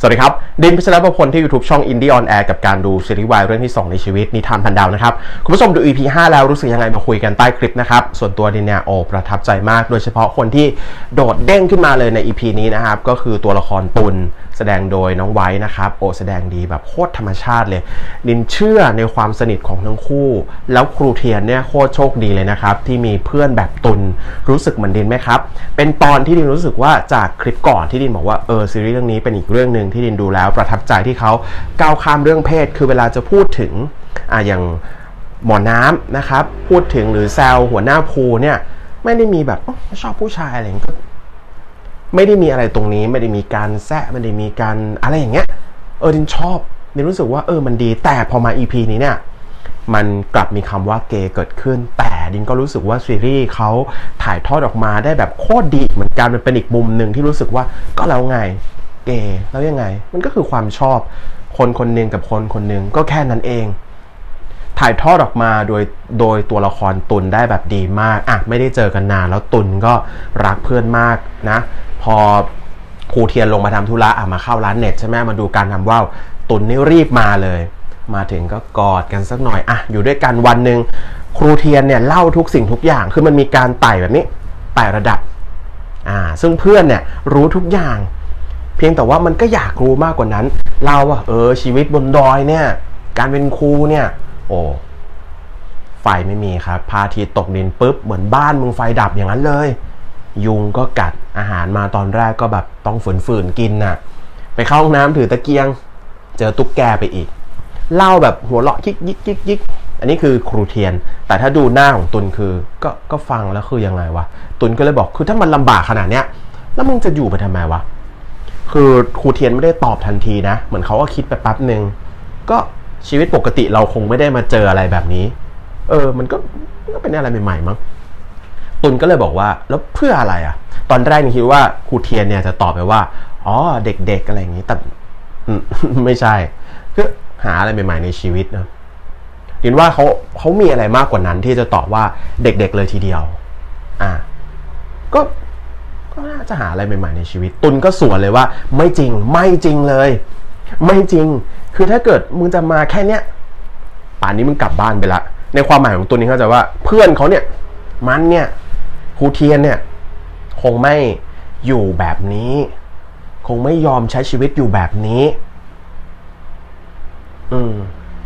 สวัสดีครับ ดินพิชรประพลที่ YouTube ช่อง Indie on Air กับการดูซีรีส์วายเรื่องที่ 2 ในชีวิต นิทานพันดาวนะครับ คุณผู้ชมดู EP 5 แล้วรู้สึกยังไงมาคุยกันใต้คลิปนะครับ ส่วนตัวดินเนี่ยโอ้ประทับใจมาก โดยเฉพาะคนที่โดดเด้งขึ้นมาเลยใน EP นี้นะครับ ก็คือตัวละครตุล แสดงโดยน้องไว้นะครับ โอ้แสดงดีแบบโคตรธรรมชาติเลยดินเชื่อในความสนิทของทั้งคู่ แล้วครูเทียนเนี่ยโคตรโชคดีเลยนะครับ ที่มีเพื่อนแบบตุลรู้สึกเหมือนดินไหมครับ เป็นตอนที่ดินรู้สึกว่าจากคลิปก่อนที่ดินบอกว่าเออซีรีส์เรื่องนี้เป็นอีกเรื่องหนึ่งที่ดินดูแล้ว ประทับใจที่เขาก้าวข้ามเรื่องเพศ คือเวลาจะพูดถึงอ่าอย่างหมอน้ำนะครับ พูดถึงหรือแซวหัวหน้าภูเนี่ยไม่ได้มีแบบอชอบผู้ชายอะไรก็ ไม่ได้มีอะไรตรงนี้ไม่ได้มีการแซะไม่ได้มีการอะไรอย่างเงี้ยเออดินชอบดินรู้สึกว่าเออมันดีแต่พอมา EP นี้เนี่ยมันกลับมีคำว่าเกย์เกิดขึ้น แต่ดินก็รู้สึกว่าซีรีส์เขาถ่ายทอดออกมาได้แบบโคตรดีเหมือนกันมันเป็นอีกมุมหนึ่งที่รู้สึกว่าก็แล้วไงเกย์แล้วยังไง มันก็คือความชอบคนคนหนึ่งกับคนคนหนึ่งก็แค่นั้นเอง ถ่ายทอดออกมาโดยโดยตัวละครตุนได้แบบดีมากอะไม่ได้เจอกันนานแล้วตุนก็รักเพื่อนมากนะ พอครูเทียนลงมาทำธุระอะมาเข้าร้านเน็ตใช่ไหมมาดูการทำว่าวตุนนี่รีบมาเลย มาถึงก็กอดกันสักหน่อยอะอยู่ด้วยกันวันหนึ่งครูเทียนเนี่ยเล่าทุกสิ่งทุกอย่างคือมันมีการไต่แบบนี้ไต่ระดับอ่าซึ่งเพื่อนเนี่ยรู้ทุกอย่าง เพียงแต่ว่ามันก็อยากรู้มากกว่านั้น เราอะเออชีวิตบนดอยเนี่ยการเป็นครูเนี่ย โอ้ไฟไม่มีครับพาทิตกดินปุ๊บเหมือนบ้านมึงไฟดับอย่างนั้นเลย ยุงก็กัดอาหารมาตอนแรกก็แบบต้องฝืนๆกินน่ะ ไปเข้าห้องน้ำถือตะเกียง เจอตุ๊กแกไปอีกเล่าแบบหัวเราะยิกยิกยิกยิกอันนี้คือครูเทียน แต่ถ้าดูหน้าของตุลคือ ก็ก็ฟังแล้วคือยังไงวะตุลก็เลยบอกคือถ้ามันลำบากขนาดเนี้ยแล้วมึงจะอยู่ไปทำไมวะคือครูเทียนไม่ได้ตอบทันทีนะ เหมือนเขาก็คิดไปแป๊บหนึ่งก็ ชีวิตปกติเราคงไม่ได้มาเจออะไรแบบนี้ เออ มันก็ก็เป็นอะไรใหม่ๆมั้งตุลก็เลยบอกว่าแล้วเพื่ออะไรอะ่ะ ตอนแรกนี่คิดว่าครูเทียนเนี่ยจะตอบไปว่าอ๋อเด็กๆอะไรอย่างนี้แต่ไม่ใช่ก็หาอะไรใหม่ ๆ ในชีวิตนะดินว่าเขาเขามีอะไรมากกว่านั้นที่จะตอบว่าเด็ก ๆเลยทีเดียว อ่า ก็ก็น่าจะหาอะไรใหม่ ๆ ในชีวิต ตุนก็สวนเลยว่า ไม่จริงไม่จริงเลย ไม่จริง คือถ้าเกิดมึงจะมาแค่เนี้ย ป่านนี้มึงกลับบ้านไปละ ในความหมายของตุนนี้เขาใจะว่า เพื่อนเขาเนี่ย มันเนี่ยครูเทียนเนี่ย คงไม่อยู่แบบนี้ คงไม่ยอมใช้ชีวิตอยู่แบบนี้ อืม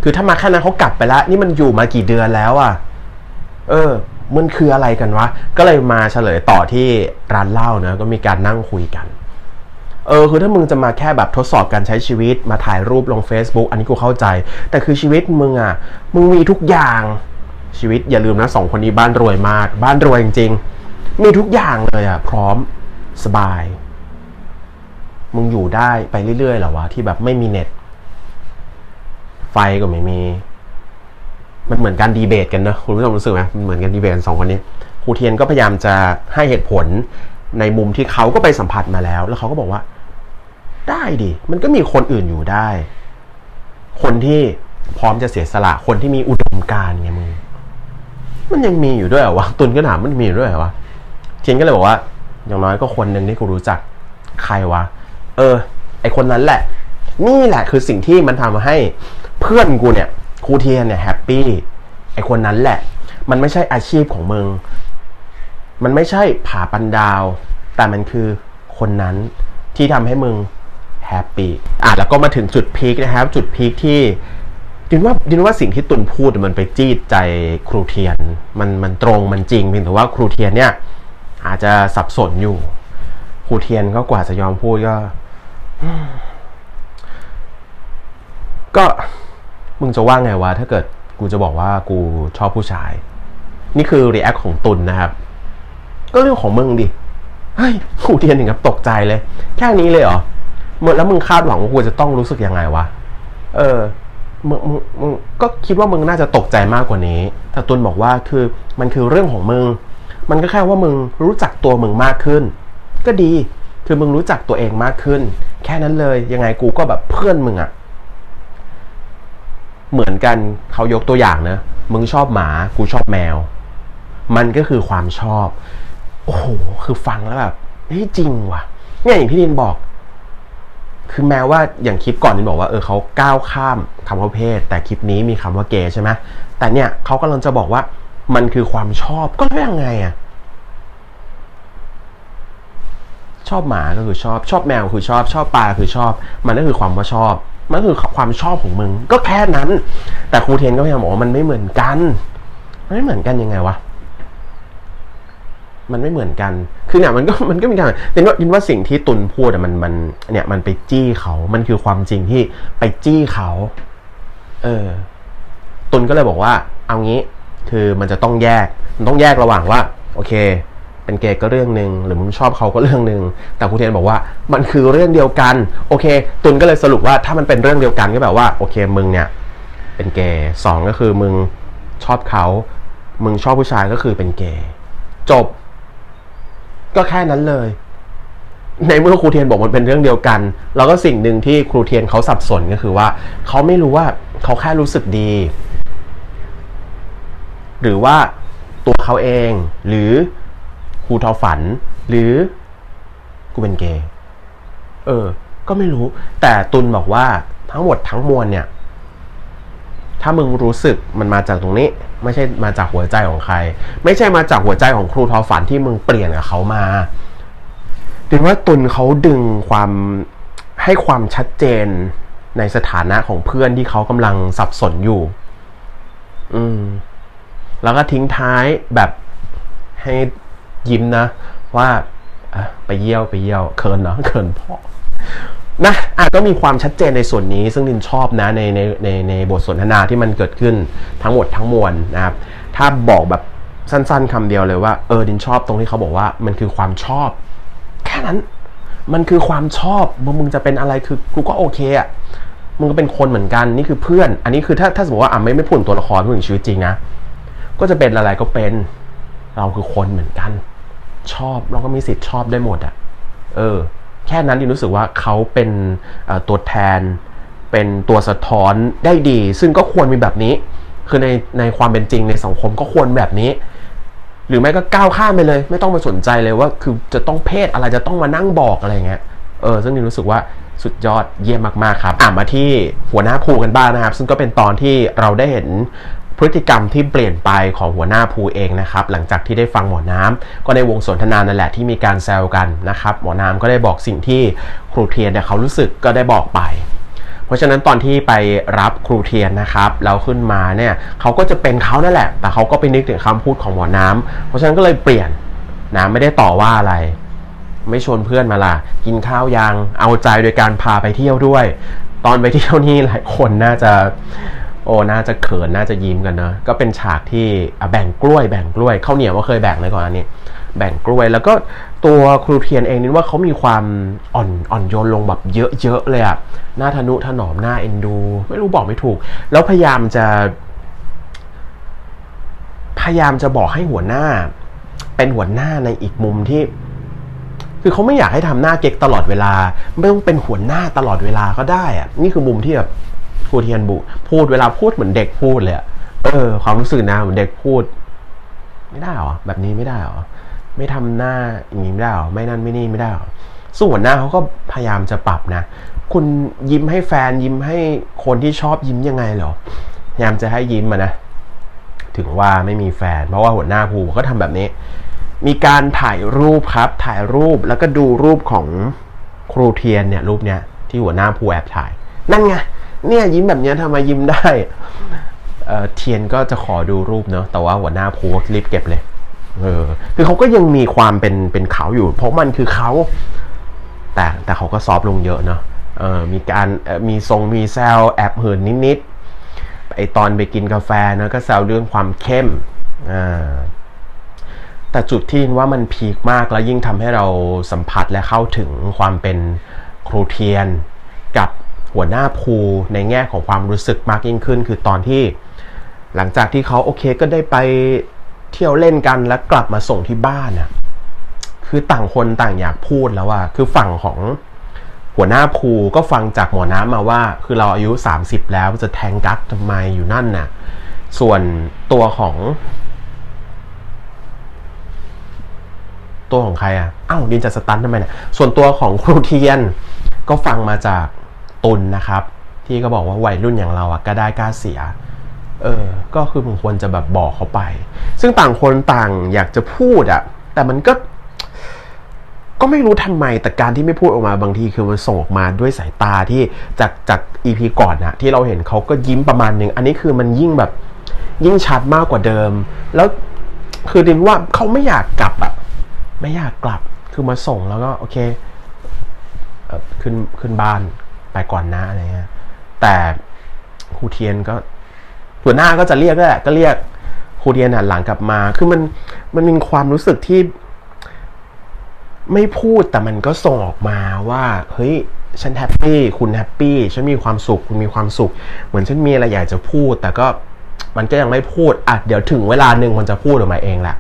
คือถ้ามาแค่นั้นเขากลับไปแล้วนี่มันอยู่มากี่เดือนแล้วอะเออ มันคืออะไรกันวะ ก็เลยมาเฉลยต่อที่ร้านเหล้านะ ก็มีการนั่งคุยกัน เออคือถ้ามึงจะมาแค่แบบทดสอบการใช้ชีวิตมาถ่ายรูปลง Facebook อันนี้กูเข้าใจ แต่คือชีวิตมึงอะมึงมีทุกอย่างชีวิตอย่าลืมนะสองคนนี้บ้านรวยมาก บ้านรวยจริงๆ มีทุกอย่างเลยอะพร้อมสบาย มึงอยู่ได้ไปเรื่อยๆหรอวะ ที่แบบไม่มีเน็ต ไฟก็ไม่มี มันเหมือนการดีเบตกันเนอะคุณผู้ชมรู้สึกไหมมันเหมือนกันดีเบตสองคนนี้ครูเทียนก็พยายามจะให้เหตุผล ในมุมที่เขาก็ไปสัมผัสมาแล้ว แล้วเขาก็บอกว่า ได้ดิ มันก็มีคนอื่นอยู่ได้ คนที่พร้อมจะเสียสละ คนที่มีอุดมการณ์ไงมึง มันยังมีอยู่ด้วยเหรอวะ ตุนก็ถามมันมีอยู่ด้วยเหรอวะเทียนก็เลยบอกว่า อย่างน้อยก็คนหนึ่งที่กูรู้จัก ใครวะ เออ ไอคนนั้นแหละ นี่แหละคือสิ่งที่มันทำให้เพื่อนกูเนี่ย ครูเทียนเนี่ยแฮปปี้ ไอคนนั้นแหละ มันไม่ใช่อาชีพของมึง มันไม่ใช่ผาปันดาว แต่มันคือคนนั้นที่ทำให้มึงแฮปปี้อะแล้วก็มาถึงจุดพีคนะครับ จุดพีคที่ดินว่าดินว่าสิ่งที่ตุนพูดมันไปจี้ใจครูเทียน มันมันตรงมันจริงเพียงแต่ว่าครูเทียนเนี่ย อาจจะสับสนอยู่ ครูเทียนก็กว่าจะยอมพูดก็ ก็มึงจะว่าไงวะถ้าเกิดกูจะบอกว่ากูชอบผู้ชาย นี่คือรีแอคของตุลนนะครับ ก็เรื่องของมึงดิเฮ้ยครูเทียนถึงกับตกใจเลย แค่นี้เลยเหรอมึงแล้วมึงคาดหวังว่ากูจะต้องรู้สึกยังไงวะเออมึงมึงมึงก็คิดว่ามึงน่าจะตกใจมากกว่านี้ แต่ตุลบอกว่าคือมันคือเรื่องของมึง มันก็แค่ว่ามึงรู้จักตัวมึงมากขึ้น ก็ดีคือมึงรู้จักตัวเองมากขึ้น แค่นั้นเลยยังไงกูก็แบบเพื่อนมึงอะเหมือนกันเขายกตัวอย่างนะ มึงชอบหมา กูชอบแมว มันก็คือความชอบ โอ้โห คือฟังแล้วแบบเฮ้ยจริงว่ะ เนี่ยอย่างที่ดินบอก คือแม้ว่าอย่างคลิปก่อนนี่บอกว่าเออเขาก้าวข้ามคำว่าเพศ แต่คลิปนี้มีคำว่าเกย์ใช่ไหมแต่เนี่ยเขากำลังจะบอกว่ามันคือความชอบก็แล้วยังไงอะชอบหมาก็คือชอบ ชอบแมวคือชอบ ชอบปลาคือชอบ มันก็คือความว่าชอบ มันคือความชอบของมึง ก็แค่นั้น แต่ครูเทนก็พยายามบอกว่ามันไม่เหมือนกัน มันไม่เหมือนกันยังไงวะ มันไม่เหมือนกัน คือเนี่ยมันก็มันก็มีการแต่ว่ายินว่าสิ่งที่ตุนพูดอะมันมันเนี่ยมันไปจี้เขา มันคือความจริงที่ไปจี้เขา เออ ตุนก็เลยบอกว่า เอางี้คือมันจะต้องแยก มันต้องแยกระหว่างว่า โอเค เป็นเกย์ก็เรื่องหนึ่งหรือมึงชอบเขาก็เรื่องหนึ่งแต่ครูเทียนบอกว่า มันคือเรื่องเดียวกัน โอเค ตุนก็เลยสรุปว่าถ้ามันเป็นเรื่องเดียวกันก็แบบว่าโอเค มึงเนี่ย เป็นเกย์สองก็คือมึงชอบเขา มึงชอบผู้ชายก็คือเป็นเกย์จบ ก็แค่นั้นเลย ในเมื่อครูเทียนบอกมันเป็นเรื่องเดียวกัน แล้วก็สิ่งหนึ่งที่ครูเทียนเขาสับสนก็คือว่า เขาไม่รู้ว่าเขาแค่รู้สึกดี หรือว่าตัวเขาเอง หรือครูทอฝัน หรือกูเป็นเกย์เออ ก็ไม่รู้ แต่ตุลบอกว่าทั้งหมดทั้งมวลเนี่ย ถ้ามึงรู้สึกมันมาจากตรงนี้ ไม่ใช่มาจากหัวใจของใคร ไม่ใช่มาจากหัวใจของครูทอฝันที่มึงเปลี่ยนกับเขามาดึงว่าตุลเขาดึงความให้ความชัดเจนในสถานะของเพื่อนที่เขากำลังสับสนอยู่ อืม แล้วก็ทิ้งท้ายแบบให้ยิ้มนะ ว่าไปเยี่ยวไปเยี่ยวเขินเนาะเขินพ่อ นะอาจก็มีความชัดเจนในส่วนนี้ ซึ่งดินชอบนะในในในในบทสนทนาที่มันเกิดขึ้นทั้งหมดทั้งมวลนะครับ ถ้าบอกแบบสั้นๆคำเดียวเลยว่าเออดินชอบตรงที่เขาบอกว่ามันคือความชอบ แค่นั้นมันคือความชอบมึงมึงจะเป็นอะไรคือกูก็โอเคอะมึงก็เป็นคนเหมือนกันนี่คือเพื่อน อันนี้คือถ้าถ้าสมมติว่าอะไม่ไม่พูดตัวละครพูดถึงชีวิตจริงนะก็จะเป็นอะไรก็เป็นเราคือคนเหมือนกัน ชอบเราก็มีสิทธิ์ชอบได้หมดอะ เออ แค่นั้นดินรู้สึกว่าเขาเป็นตัวแทน เป็นตัวสะท้อนได้ดี ซึ่งก็ควรมีแบบนี้ คือในในความเป็นจริงในสังคมก็ควรแบบนี้ หรือไม่ก็ก้าวข้ามไปเลย ไม่ต้องมาสนใจเลยว่าคือจะต้องเพศอะไรจะต้องมานั่งบอกอะไรเงี้ยเออซึ่งดินรู้สึกว่าสุดยอดเยี่ยมมาก ๆ ครับ อะมาที่หัวหน้าภูกันบ้างนะครับ ซึ่งก็เป็นตอนที่เราได้เห็น พฤติกรรมที่เปลี่ยนไปของหัวหน้าภูเองนะครับหลังจากที่ได้ฟังหมอน้ำก็ในวงสนทนานั่นแหละที่มีการแซวกันนะครับหมอน้ำก็ได้บอกสิ่งที่ครูเทียนเนี่ยเขารู้สึกก็ได้บอกไปเพราะฉะนั้นตอนที่ไปรับครูเทียนนะครับแล้วขึ้นมาเนี่ยเขาก็จะเป็นเขานั่นแหละ แต่เขาก็ไปนึกถึงคำพูดของหมอน้ำเพราะฉะนั้นก็เลยเปลี่ยนน้ำไม่ได้ต่อว่าอะไร ไม่ชวนเพื่อนมาล่ะ กินข้าวยังเอาใจโดยการพาไปเที่ยวด้วย ตอนไปเที่ยวนี่หลายคนน่าจะ โอ้น่าจะเขินน่าจะยิ้มกันเนอะก็เป็นฉากที่แบ่งกล้วยแบ่งกล้วยข้าวเหนียวก็เคยแบ่งเลยก่อนอันนี้ แบ่งกล้วยแล้วก็ตัวครูเทียนเองนี่ว่าเขามีความอ่อนอ่อนโยนลงแบบเยอะๆเลยอะหน้าทนุถนอมหน้าเอ็นดู ไม่รู้บอกไม่ถูก แล้วพยายามจะ พยายามจะบอกให้หัวหน้า เป็นหัวหน้าในอีกมุมที่ คือเขาไม่อยากให้ทำหน้าเก๊กตลอดเวลา ไม่ต้องเป็นหัวหน้าตลอดเวลาก็ได้อะนี่คือมุมที่แบบ ครูเทียนบุ พูดเวลาพูดเหมือนเด็กพูดเลยเออ ความรู้สึกนะเหมือนเด็กพูด ไม่ได้หรอแบบนี้ไม่ได้หรอไม่ทำหน้าอย่างนี้ไม่ได้หรอไม่นั่นไม่นี่ไม่ได้หรอส่วนหน้าเขาก็พยายามจะปรับนะ คุณยิ้มให้แฟนยิ้มให้คนที่ชอบยิ้มยังไงเหรอพยายามจะให้ยิ้มอะนะ ถึงว่าไม่มีแฟน เพราะว่าหัวหน้าภูก็ทำแบบนี้ มีการถ่ายรูปครับ ถ่ายรูปแล้วก็ดูรูปของครูเทียนเนี่ยรูปเนี้ยที่หัวหน้าภูแอบถ่าย นั่นไง เนี่ยยิ้มแบบนี้ทำไมยิ้มได้เออเทียนก็จะขอดูรูปเนาะแต่ว่าหัวหน้าภูรีบเก็บเลยเออคือเขาก็ยังมีความเป็นเป็นเขาอยู่ เพราะมันคือเขา แต่แต่เขาก็ซอฟลงเยอะเนาะเออมีการมีทรงมีแซวแอบเหินนิดๆไอตอนไปกินกาแฟนะก็แซวเรื่องความเข้มอ่าแต่จุดที่ว่ามันพีคมากแล้วยิ่งทำให้เราสัมผัสและเข้าถึงความเป็นครูเทียนกับ หัวหน้าภูในแง่ของความรู้สึกมากยิ่งขึ้น คือตอนที่หลังจากที่เขาโอเคก็ได้ไปเที่ยวเล่นกันแล้วกลับมาส่งที่บ้านน่ะคือต่างคนต่างอยากพูดแล้วว่า คือฝั่งของหัวหน้าภูก็ฟังจากหมอน้ำมาว่า คือเราอายุ 30 แล้วจะแทงกักทำไมอยู่นั่นน่ะ ส่วนตัวของ ตัวของใครอะอ้าวดินจะสตันทำไมเนี่ยส่วนตัวของครูเทียนก็ฟังมาจาก ตุนนะครับ ที่ก็บอกว่าวัยรุ่นอย่างเราอะก็ได้กล้าเสีย เออ ก็คือมึงควรจะแบบบอกเขาไป ซึ่งต่างคนต่างอยากจะพูดอะแต่มันก็ ก็ไม่รู้ทำไมแต่การที่ไม่พูดออกมาบางทีคือมันส่งออกมาด้วยสายตาที่จากจากอีพีก่อนนะที่เราเห็นเขาก็ยิ้มประมาณหนึ่งอันนี้คือมันยิ่งแบบยิ่งชัดมากกว่าเดิม แล้วคือดินว่าเขาไม่อยากกลับอะไม่อยากกลับคือมาส่งแล้วก็โอเคขึ้นขึ้นบ้าน ไปก่อนนะอะไรเงี้ยแต่ครูเทียนก็หัวหน้าก็จะเรียกด้วยแหละก็เรียกครูเทียนหันหลังกลับมา คือมันมันมีความรู้สึกที่ ไม่พูดแต่มันก็ส่งออกมาว่าเฮ้ยฉันแฮปปี้คุณแฮปปี้ฉันมีความสุขคุณมีความสุข เหมือนฉันมีอะไรอยากจะพูด แต่ก็มันก็ยังไม่พูดอะเดี๋ยวถึงเวลาหนึ่งมันจะพูดออกมาเองแหละ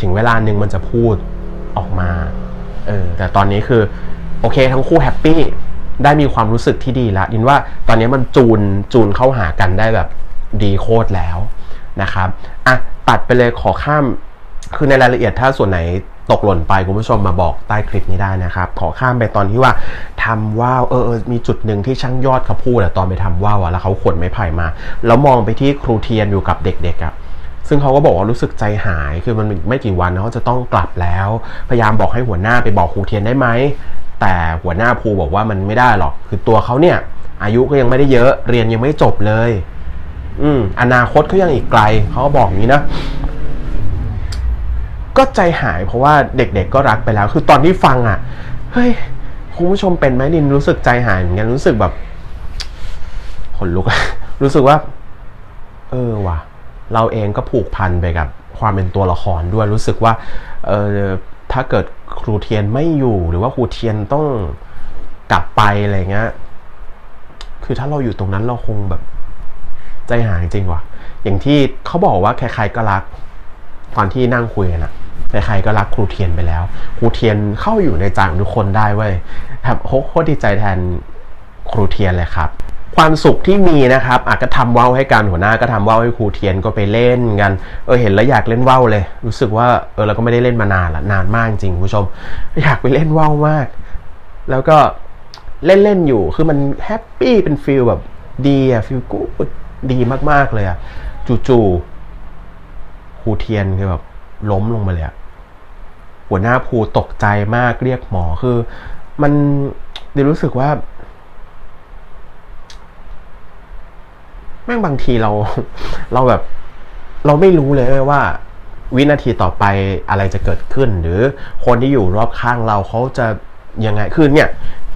ถึงเวลาหนึ่งมันจะพูดออกมาเออแต่ตอนนี้คือ โอเค ทั้งคู่แฮปปี้ ได้มีความรู้สึกที่ดีแล้วดินว่าตอนนี้มันจูนจูนเข้าหากันได้แบบดีโคตรแล้วนะครับอะตัดไปเลยขอข้ามคือในรายละเอียดถ้าส่วนไหนตกหล่นไปคุณผู้ชมมาบอกใต้คลิปนี้ได้นะครับ ขอข้ามไปตอนที่ว่าทำว่าวเออเออมีจุดหนึ่งที่ช่างยอดเขาพูดอะตอนไปทำว่าวอะแล้วเขาขนไม้ไผ่มา แล้วมองไปที่ครูเทียนอยู่กับเด็กๆอะซึ่งเขาก็บอกว่ารู้สึกใจหายคือมันไม่กี่วันเขาจะต้องกลับแล้ว พยายามบอกให้หัวหน้าไปบอกครูเทียนได้ไหม แต่หัวหน้าภูบอกว่ามันไม่ได้หรอก คือตัวเขาเนี่ย อายุก็ยังไม่ได้เยอะ เรียนยังไม่จบเลย อืม อนาคตเขายังอีกไกล เขาบอกอย่างนี้นะ ก็ใจหายเพราะว่าเด็กๆก็รักไปแล้ว คือตอนที่ฟังอะ เฮ้ย คุณผู้ชมเป็นไหมนินรู้สึกใจหายเหมือนกัน รู้สึกแบบขนลุก รู้สึกว่า เออว่ะ เราเองก็ผูกพันไปกับ ความเป็นตัวละครด้วย รู้สึกว่า เออถ้าเกิด ครูเทียนไม่อยู่หรือว่าครูเทียนต้องกลับไปอะไรเงี้ย คือถ้าเราอยู่ตรงนั้นเราคงแบบ ใจหายจริงว่ะ อย่างที่เขาบอกว่าใครๆก็รัก ตอนที่นั่งคุยกันอะใครๆก็รักครูเทียนไปแล้ว ครูเทียนเข้าอยู่ในใจของทุกคนได้เว้ยแบบโคตรดีใจแทนครูเทียนเลยครับ ความสุขที่มีนะครับอาจจะทำว่าวให้กันหัวหน้าก็ทำว่าวให้ครูเทียนก็ไปเล่นกันเออเห็นแล้วอยากเล่นว่าวเลย รู้สึกว่าเออเราก็ไม่ได้เล่นมานานละนานมากจริงคุณผู้ชม อยากไปเล่นว่าวมาก แล้วก็เล่นเล่นๆอยู่คือมันแฮปปี้เป็นฟิลแบบดีอะฟิลกูดดีมากๆเลยอะจู่ๆครูเทียนคือแบบล้มลงมาเลยอะหัวหน้าภูตกใจมากเรียกหมอคือ มันเดี๋ยวรู้สึกว่า แม่งบางทีเรา เราแบบ เราไม่รู้เลยว่า วินาทีต่อไปอะไรจะเกิดขึ้น หรือคนที่อยู่รอบข้างเราเขาจะยังไงคือเนี่ย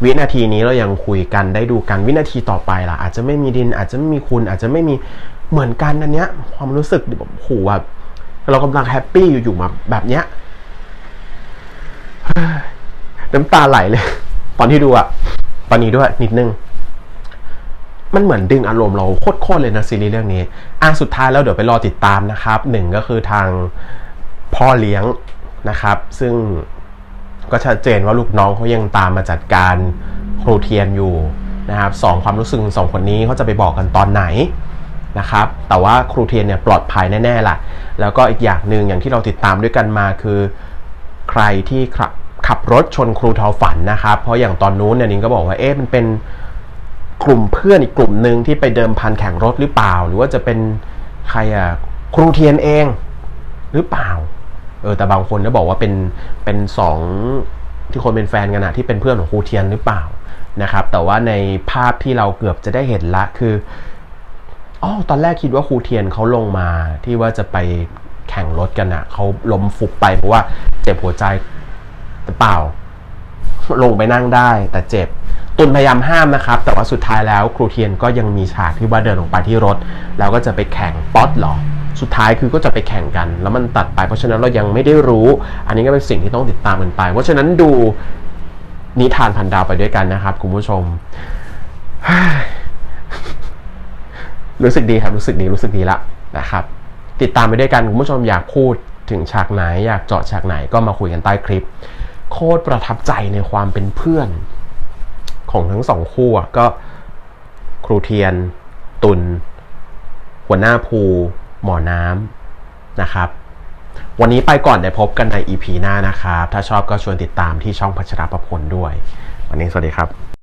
วินาทีนี้เรายังคุยกันได้ดูกันวินาทีต่อไปล่ะ อาจจะไม่มีดินอาจจะไม่มีคุณ อาจจะไม่มีเหมือนกันอันเนี้ย ความรู้สึกแบบโหแบบเรากำลังแฮปปี้อยู่ๆมาแบบเนี้ยน้ำตาไหลเลย ตอนที่ดูอะตอนนี้ด้วยนิดนึง มันเหมือนดึงอารมณ์เราโคตรๆเลยนะซีรีส์เรื่องนี้ อะสุดท้ายแล้วเดี๋ยวไปรอติดตามนะครับหนึ่งก็คือทางพ่อเลี้ยงนะครับ ซึ่งก็ชัดเจนว่าลูกน้องเขายังตามมาจัดการครูเทียนอยู่นะครับสองความรู้สึกสองคนนี้เขาจะไปบอกกันตอนไหนนะครับ แต่ว่าครูเทียนเนี่ยปลอดภัยแน่ๆล่ะ แล้วก็อีกอย่างหนึ่งอย่างที่เราติดตามด้วยกันมาคือ ใครที่ขับขับรถชนครูทอฝันนะครับ เพราะอย่างตอนนู้นเนี่ยนิงก็บอกว่าเอ๊ะมันเป็น กลุ่มเพื่อนอีกกลุ่มหนึ่งที่ไปเดิมพันแข่งรถหรือเปล่า หรือว่าจะเป็นใครอะครูเทียนเองหรือเปล่า เออแต่บางคนก็บอกว่าเป็นเป็นสองที่คนเป็นแฟนกันอะที่เป็นเพื่อนของครูเทียนหรือเปล่านะครับ แต่ว่าในภาพที่เราเกือบจะได้เห็นละคืออ๋อตอนแรกคิดว่าครูเทียนเขาลงมาที่ว่าจะไปแข่งรถกันอะเขาล้มฟุบไปเพราะว่าเจ็บหัวใจแต่เปล่า ลงไปนั่งได้แต่เจ็บ ตุนพยายามห้ามนะครับ แต่ว่าสุดท้ายแล้วครูเทียนก็ยังมีฉากที่ว่าเดินลงไปที่รถ แล้วก็จะไปแข่งป๊อตหรอ สุดท้ายคือก็จะไปแข่งกัน แล้วมันตัดไปเพราะฉะนั้นเรายังไม่ได้รู้ อันนี้ก็เป็นสิ่งที่ต้องติดตามกันไป เพราะฉะนั้นดูนิทานพันดาวไปด้วยกันนะครับคุณผู้ชม รู้สึกดีครับรู้สึกดีรู้สึกดีละนะครับ ติดตามไปด้วยกันคุณผู้ชมอยากพูดถึงฉากไหน อยากเจาะฉากไหนก็มาคุยกันใต้คลิป โคตรประทับใจในความเป็นเพื่อน ของทั้งสองคู่ก็ครูเทียน ตุลหัวหน้าภูหมอน้ำนะครับ วันนี้ไปก่อนเดี๋ยวพบกันใน EP หน้านะครับ ถ้าชอบก็ชวนติดตามที่ช่องพัชรประพลด้วย วันนี้สวัสดีครับ